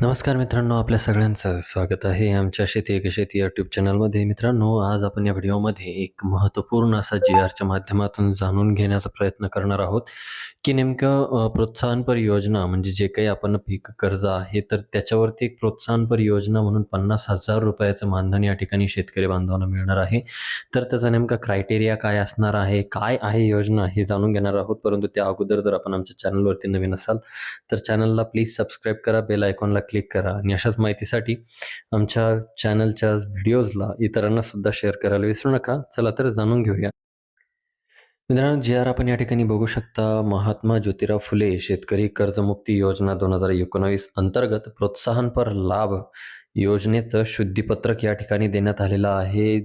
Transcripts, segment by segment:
नमस्कार मित्रांनो आपल्या सगळ्यांचं स्वागत आहे आमच्या शेती एक शेती यूट्यूब चॅनलमध्ये मित्रांनो आज आपण या व्हिडिओमध्ये एक महत्त्वपूर्ण असा जी आरच्या माध्यमातून जाणून घेण्याचा प्रयत्न करणार आहोत की नेमकं प्रोत्साहनपर योजना म्हणजे जे काही आपण पीक कर्ज आहे तर त्याच्यावरती एक प्रोत्साहनपर योजना म्हणून पन्नास हजार रुपयाचं मानधन या ठिकाणी शेतकरी बांधवांना मिळणार आहे. तर त्याचा नेमका क्रायटेरिया काय असणार आहे काय आहे योजना हे जाणून घेणार आहोत. परंतु त्या अगोदर जर आपण आमच्या चॅनलवरती नवीन असाल तर चॅनलला प्लीज सबस्क्राईब करा बेल आयकॉनला क्लिक करा. आणि अशाच माहितीसाठी आमच्या चॅनलच्या व्हिडिओजला इतरांना सुद्धा शेअर करायला विसरू नका. चला तर जाणून घेऊया. मित्रांनो जे आर आपण या ठिकाणी बघू शकता महात्मा ज्योतिराव फुले शेतकरी कर्जमुक्ती योजना दोन हजार एकोणावीस अंतर्गत प्रोत्साहनपर लाभ योजनेचं शुद्धीपत्रक या ठिकाणी देण्यात आलेलं आहे.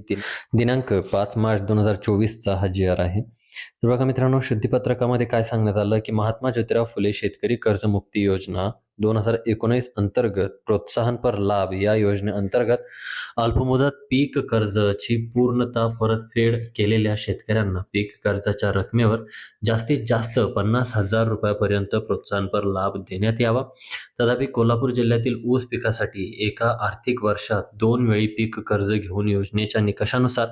दिनांक पाच मार्च दोन हजार चोवीसचा हा जी आर आहे. तर बघा मित्रांनो शुद्धीपत्रकामध्ये काय सांगण्यात आलं की महात्मा ज्योतिराव फुले शेतकरी कर्जमुक्ती योजना दोन हजार एकोणीस अंतर्गत प्रोत्साहनपर लाभ या योजनेअंतर्गत अल्पमुदत पीक कर्जाची पूर्णता परतफेड केलेल्या शेतकऱ्यांना पीक कर्जाच्या रकमेवर जास्तीत जास्त पन्नास हजार रुपयापर्यंत प्रोत्साहनपर लाभ देण्यात यावा. तथापि कोल्हापूर जिल्ह्यातील ऊस पिकासाठी एका आर्थिक वर्षात दोन वेळी पीक कर्ज घेऊन योजनेच्या निकषानुसार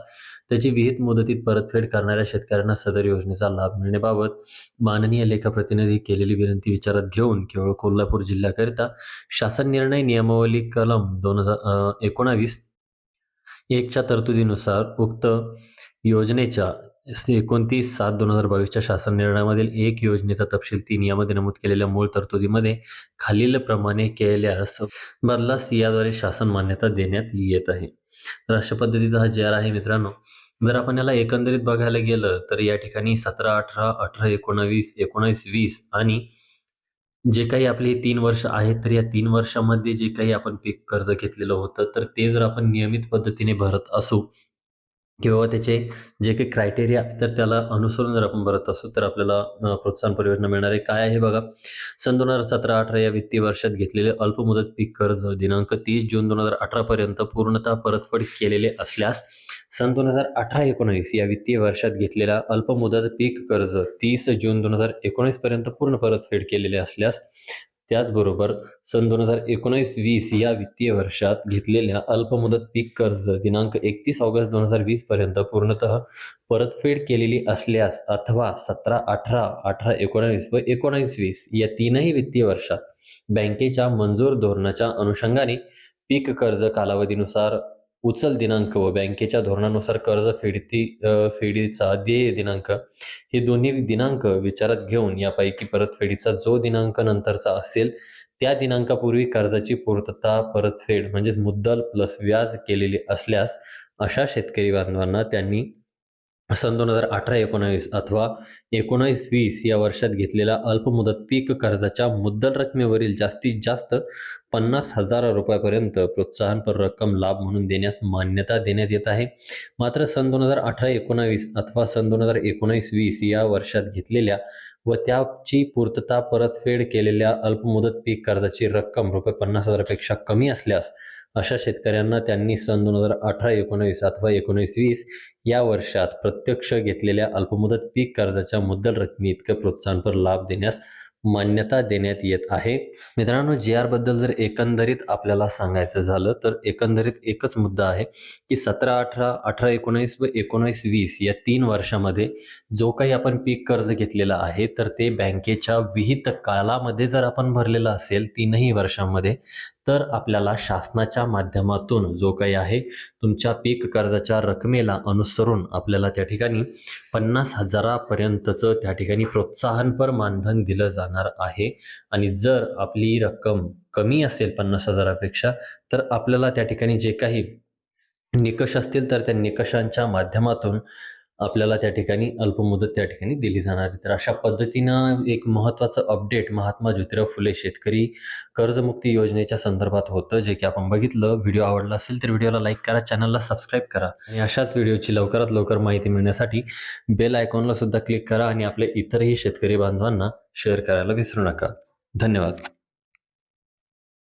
त्याची विहित मुदतीत परतफेड करणाऱ्या शेतकऱ्यांना सदर योजनेचा लाभ मिळण्याबाबत माननीय लेखा प्रतिनिधी केलेली विनंती विचारात घेऊन केवळ कोल्हापूर जिल्ह्याकरिता शासन निर्णय नियमावली कलम दोन हजार एकोणावीस एकच्या तरतुदीनुसार उक्त योजनेच्या एकोणतीस सात दोन हजार बावीसच्या शासन निर्णयामधील एक योजनेचा तपशील तीन यामध्ये नमूद केलेल्या मूळ तरतुदीमध्ये खालीलप्रमाणे केल्यास बदलास याद्वारे शासन मान्यता देण्यात येत आहे. राष्ट्रपद्धतीचा हा जे आहे मित्रांनो. जर आपण याला एकंदरीत बघायला गेलं तर या ठिकाणी सतरा अठरा अठरा एकोणावीस एकोणावीस वीस आणि जे काही आपले तीन वर्ष आहेत तर या तीन वर्षामध्ये जे काही आपण पीक कर्ज घेतलेलं होतं तर ते जर आपण नियमित पद्धतीने भरत असू किंवा त्याचे जे काही क्रायटेरिया तर त्याला अनुसरून जर आपण भरत असू तर आपल्याला प्रोत्साहन परियोजना मिळणार आहे. काय आहे बघा सन दोन हजार सतरा अठरा या वित्तीय वर्षात घेतलेले अल्पमुदत पीक कर्ज दिनांक तीस जून दोन हजार अठरापर्यंत पूर्णतः परतफेड केलेले असल्यास सन दोन हजार अठरा एकोणावीस या वित्तीय वर्षात घेतलेल्या अल्पमुदत पीक कर्ज तीस जून दोन हजार एकोणीसपर्यंत पूर्ण परतफेड केलेले असल्यास त्याचबरोबर सन दोन हजार एकोणीस वीस या वित्तीय वर्षात घेतलेल्या अल्पमुदत पीक कर्ज दिनांक एकतीस ऑगस्ट दोन हजार वीसपर्यंत पूर्णतः परतफेड केलेली असल्यास अथवा सतरा अठरा अठरा एकोणावीस व एकोणावीस वीस या तीनही वित्तीय वर्षात बँकेच्या मंजूर धोरणाच्या अनुषंगाने पीक कर्ज कालावधीनुसार उचल दिनांक व बँकेच्या धोरणानुसार कर्ज फेडती फेडीचा देय दिनांक हे दोन्ही दिनांक विचारात घेऊन यापैकी परतफेडीचा जो दिनांक नंतरचा असेल त्या दिनांकापूर्वी कर्जाची पूर्तता परतफेड म्हणजेच मुद्दल प्लस व्याज केलेली असल्यास अशा शेतकरी बांधवांना त्यांनी सन दोन हजार अठरा एकोणावीस अथवा एकोणावीस वीस या वर्षात घेतलेल्या अल्पमुदत पीक कर्जाच्या मुद्दल रकमेवरील जास्तीत जास्त पन्नास हजार रुपयापर्यंत प्रोत्साहनपर रक्कम लाभ म्हणून देण्यास मान्यता देण्यात येत आहे. मात्र सन दोन हजार अठरा एकोणावीस अथवा सन दोन हजार एकोणावीस वीस या वर्षात घेतलेल्या व त्याची पूर्तता परतफेड केलेल्या अल्पमुदत पीक कर्जाची रक्कम रुपये पन्नास हजारापेक्षा कमी असल्यास अशा शेतकऱ्यांना त्यांनी सन दोन हजार अठरा एकोणावीस अथवा एकोणीस वीस या वर्षात प्रत्यक्ष घेतलेल्या अल्पमुदत पीक कर्जाच्या मुद्दल रकमी इतकं प्रोत्साहनपर लाभ देण्यास मान्यता देण्यात येत आहे. मित्रांनो जी आरबद्दल जर एकंदरीत आपल्याला सांगायचं झालं तर एकंदरीत एकच मुद्दा आहे की सतरा अठरा अठरा एकोणीस व एकोणीस वीस या तीन वर्षामध्ये जो काही आपण पीक कर्ज घेतलेलं आहे तर ते बँकेच्या विहित कालामध्ये जर आपण भरलेलं असेल तीनही वर्षांमध्ये तर आपल्याला शासनाच्या माध्यमातून जो काही आहे तुमच्या पीक कर्जाच्या रकमेला अनुसरून आपल्याला त्या ठिकाणी पन्नास हजारापर्यंतचं त्या ठिकाणी प्रोत्साहनपर मानधन दिलं जाणार आहे. आणि जर आपली रक्कम कमी असेल पन्नास हजारापेक्षा तर आपल्याला त्या ठिकाणी जे काही निकष असतील तर त्या निकषांच्या माध्यमातून आपल्याला त्या ठिकाणी अल्पमुदत त्या ठिकाणी दिली जाणार आहे. तर अशा पद्धतीनं एक महत्त्वाचं अपडेट महात्मा ज्योतिराव फुले शेतकरी कर्जमुक्ती योजनेच्या संदर्भात होतं जे की आपण बघितलं. व्हिडिओ आवडला असेल तर व्हिडिओला लाईक करा चॅनलला सबस्क्राईब करा आणि अशाच व्हिडिओची लवकरात लवकर माहिती मिळण्यासाठी बेल आयकॉनला सुद्धा क्लिक करा आणि आपल्या इतरही शेतकरी बांधवांना शेअर करायला विसरू नका. धन्यवाद.